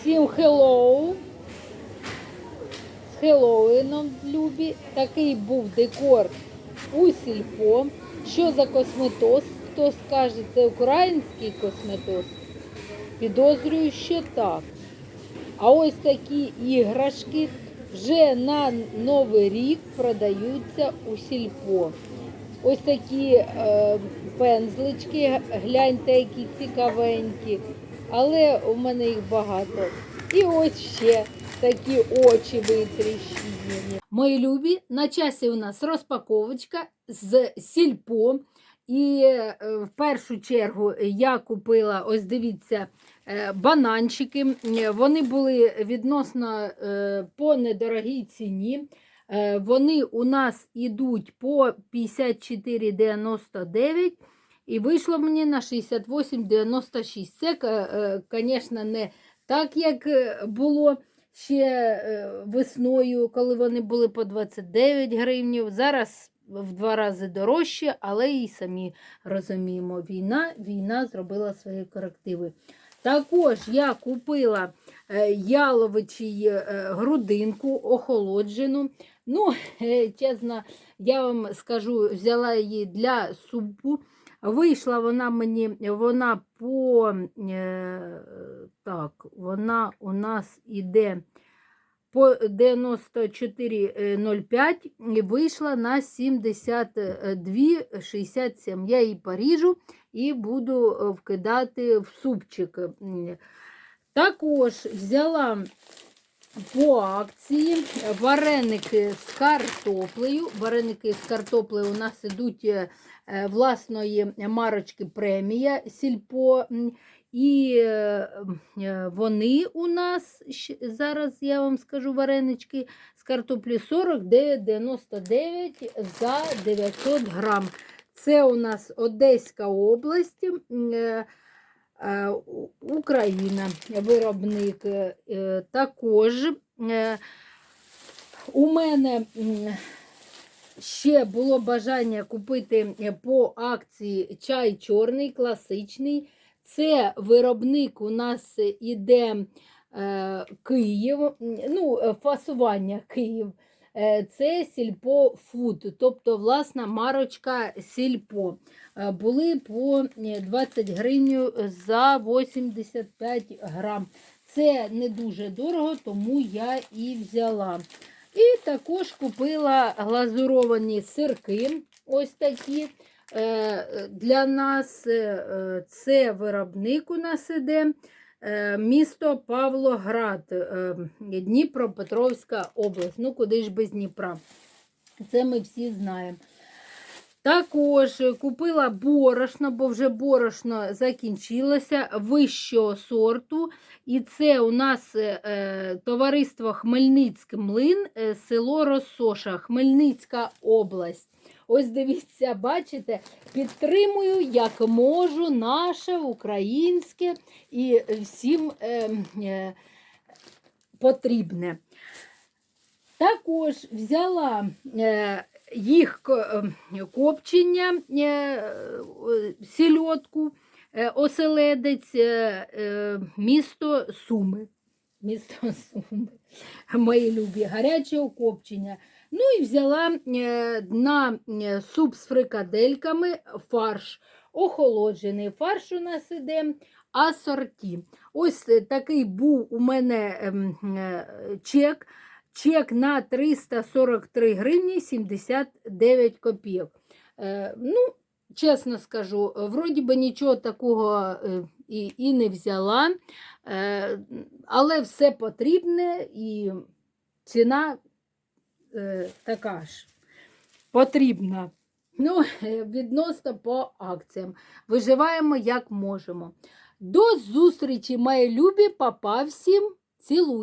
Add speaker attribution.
Speaker 1: Всім хеллоу. З Хеллоуіном, любі. Такий був декор у сільпо. Що за косметоз? Хто скаже, це український косметоз? Підозрюю, що так. А ось такі іграшки вже на Новий рік продаються у сільпо. Ось такі е, пензлички, гляньте, які цікавенькі. Але у мене їх багато. І ось ще такі очі витріщені. Мої любі, на часі у нас розпаковочка з сільпо. І е, в першу чергу я купила, ось дивіться, е, бананчики. Вони були відносно е, по недорогій ціні. Вони у нас ідуть по 54,99 і вийшло мені на 68,96. Це, звісно, не так, як е, було ще е, весною, коли вони були по 29 гривнів. Зараз в два рази дорожче, але і самі розуміємо, війна, війна зробила свої корективи. Також я купила е, яловичий е, грудинку охолоджену. Ну, е, чесно, я вам скажу, взяла її для супу. Вийшла вона мені, вона по е, так, вона у нас іде по 94,05 і вийшла на 72,67. Я її поріжу і буду е, вкидати в супчик. Також взяла по акції вареники з картоплею. Вареники з картоплею у нас ідуть е, власної марочки премія Сільпо. І е, е, вони у нас зараз я вам скажу варенички з картоплі 49,99 за 900 грам. Це у нас Одеська область, Україна, виробник. Е, е, Також е, у мене ще було бажання купити е, по акції чай чорний, класичний. Це виробник у нас іде е, Київ, ну, е, фасування Київ. Е, Це Сільпо Фуд, тобто власна марочка Сільпо. Е, Були по е, 20 гривень за 85 грам. Це не дуже дорого, тому я і взяла. І також купила глазуровані сирки. Ось такі. Е, Для нас е, е, це виробник у нас іде. Е, Місто Павлоград, е, Дніпропетровська область. Ну, куди ж без Дніпра? Це ми всі знаємо. Також купила борошно, бо вже борошно закінчилося вищого сорту. І це у нас е, товариство Хмельницький млин, село Росоша, Хмельницька область. Ось дивіться, бачите, підтримую як можу наше українське і всім е, е, потрібне. Також взяла е, їх е, копчення, е, сільотку, е, оселедець, е, е, місто Суми. Місто Суми, мої любі, гарячого копчення. Ну і взяла е, на е, суп з фрикадельками фарш. Охолоджений фарш у нас іде асорті. Ось е, такий був у мене ем, чек. Чек на 343 гривні 79 копійок. Ну, чесно скажу, вроді би нічого такого і, і не взяла, е, але все потрібне і ціна е, така ж потрібна. Ну, е, відносно по акціям. Виживаємо як можемо. До зустрічі, мої любі, папа всім цілую.